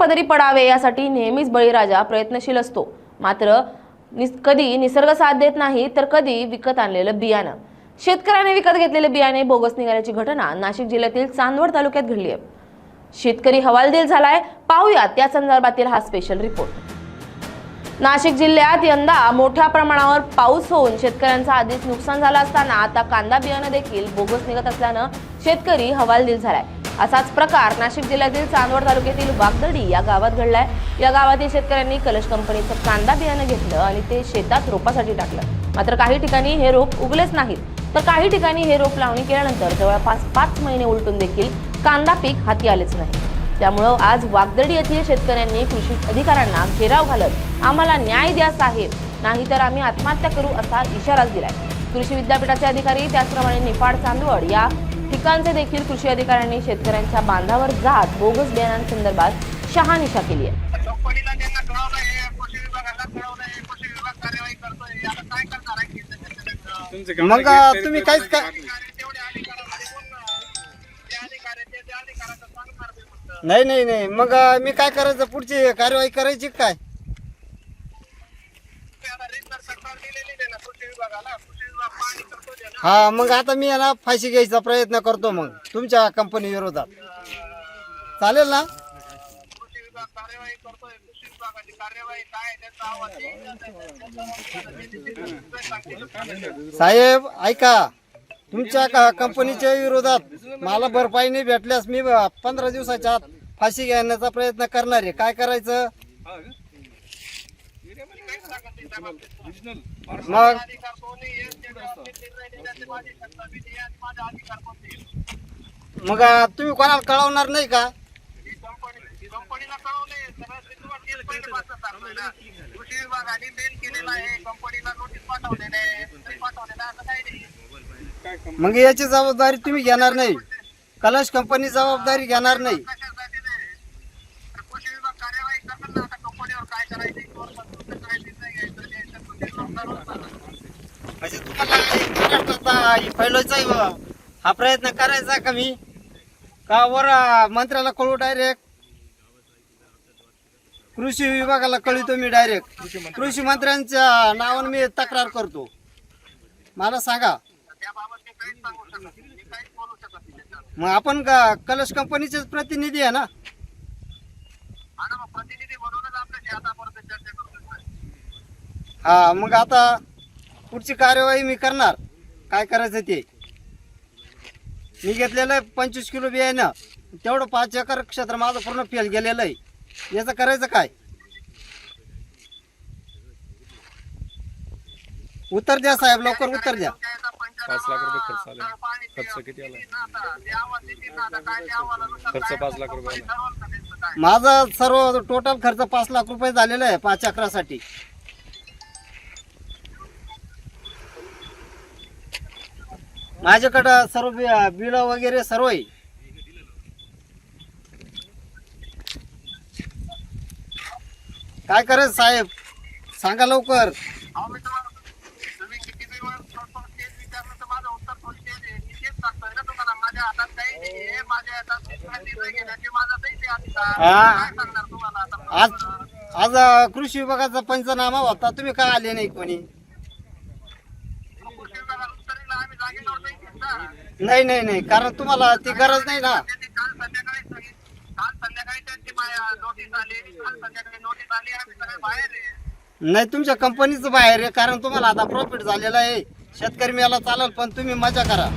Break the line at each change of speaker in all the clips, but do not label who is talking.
पदरी पडावे यासाठी नेहमीच बळीराजा प्रयत्नशील असतो. मात्र निस कधी निसर्ग साथ देत नाही तर कधी विकत आणलेलं बियाणं. शेतकऱ्याने विकत घेतलेलं बियाणे बोगस निघाल्याची घटना नाशिक जिल्ह्यातील चांदवड तालुक्यात घडली आहे. शेतकरी हवालदिल झालाय. पाहूया त्या संदर्भातील हा स्पेशल रिपोर्ट नाशिक जिल्ह्यात यंदा मोठ्या प्रमाणावर पाऊस होऊन शेतकऱ्यांचा आधीच नुकसान झालं असताना आता कांदा बियाणं देखील बोगस निघत असल्यानं शेतकरी हवालदिल झालाय. असाच प्रकार नाशिक जिल्ह्यातील चांदवड तालुक्यातील वागदडी या गावात घडलाय. या गावातील शेतकऱ्यांनी कलश कंपनीचं कांदा बियाणं घेतलं आणि ते शेतात रोपासाठी टाकलं. मात्र काही ठिकाणी हे रोप उगलेच नाहीत. तर काही ठिकाणी हे रोप लावणी केल्यानंतर जवळपास पाच महिने उलटून देखील कांदा पीक हाती आलेच नाही. त्यामुळं आज वागदडी येथील शेतकऱ्यांनी कृषी अधिकाऱ्यांना घेराव घालत आम्हाला न्याय द्या साहेब. नाहीतर आम्ही आत्महत्या करू असा इशाराच दिलाय. कृषी विद्यापीठाचे अधिकारी त्याचप्रमाणे निफाड चांदवड या ठिकाणचे देखील कृषी अधिकाऱ्यांनी शेतकऱ्यांच्या बांधावर जात बोगस बियाणांसंदर्भात शहानिशा केली आहे.
काय
मग तुम्ही काहीच का
अधिकारी तेवढे अधिकारामध्ये कोण अं, जे अधिकारी आहेत ते त्या अधिकाऱ्याचं सांगणार मी म्हणतं.
नाही नाही नाही. मग मी काय करायचं? पुढची कार्यवाही करायची का काय
ते आता रेग्युलर सरकार दिलेली आहे ना कृषी विभागाला कृषी विभाग पाणी करतो जे ना
हा मग आता मी ना फाशी घ्यायचा प्रयत्न करतो मग तुमच्या कंपनी विरोधात. चालेल ना? साहेब ऐका तुमच्या कंपनीच्या विरोधात मला भरपाई नाही भेटल्यास मी पंधरा दिवसाच्या आत फाशी घेण्याचा प्रयत्न करणार आहे. काय करायचं? मग? मग तुम्ही कोणाला कळवणार नाही का?
कंपनीला
मग याची जबाबदारी तुम्ही घेणार नाही. कलश कंपनी जबाबदारी घेणार नाही
तर कृषी विभाग कार्यवाही करणार ना आता कंपनीवर काय करायचं इथवर पण काय निर्णय घ्यायचा द्यायचा तो ते लोक ठरवतात ना.
म्हणजे तुम्हाला एक महाराष्ट्राचा आहे हा प्रयत्न करायचा का मी? का वर मंत्र्याला कळू डायरेक्ट कृषी विभागाला कळवतो मी डायरेक्ट कृषी मंत्र्यांच्या नावानं मी तक्रार करतो. मला सांगा. मग आपण का कलश कंपनीचेच प्रतिनिधी आहे ना? हा मग आता पुढची कार्यवाही मी करणार. काय करायचं ते? मी घेतलेलं आहे पंचवीस किलो बियाणं तेवढं पाच एकर क्षेत्र माझं पूर्ण फेल गेलेलं आहे. याचं करायचं काय? उत्तर द्या साहेब लवकर उत्तर द्या.
पाच लाख रुपये खर्च आले खर्च किती आला खर्च पाच लाख रुपये आला
माझा सर्व टोटल खर्च पाच लाख रुपये झालेला आहे पाच एकरासाठी. माझ्याकडं सर्व बिलं वगैरे सर्व आहे. काय करायचं साहेब? सांगा लवकर? आज आज कृषी विभागाचा पंचनामा होता. तुम्ही का आले नाही कोणी
कृषी विभागाला उत्तरेला आम्ही जागेवर नाही घेत ना.
नाही नाही नाही. कारण तुम्हाला ती गरज नाही ना.
त्यांनी काल संध्याकाळी सांगितलं. काल संध्याकाळी त्यांची माया- नोटीस आली. काल संध्याकाळी नोटीस आली. आम्ही सगळे बाहेर आहे.
नाही तुमच्या कंपनीचं बाहेर आहे. कारण तुम्हाला आता प्रॉफिट झालेला आहे. शेतकरी मेला चालेल पण तुम्ही मजा करा.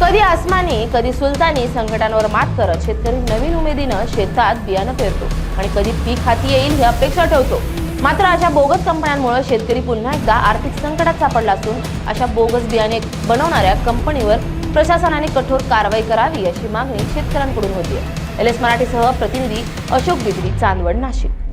कधी आसमानी कधी सुलतानी संकटांवर मात करत शेतकरी नवीन उमेदीनं शेतात बियाणं पेरतो आणि कधी पीक हाती येईल ही अपेक्षा ठेवतो. मात्र अशा बोगस कंपन्यांमुळे शेतकरी पुन्हा एकदा आर्थिक संकटात सापडला असून अशा बोगस बियाणे बनवणाऱ्या कंपनीवर प्रशासनाने कठोर कारवाई करावी अशी मागणी शेतकऱ्यांकडून होती एल एस मराठीसह प्रतिनिधी अशोक बिद्री चांदवड नाशिक.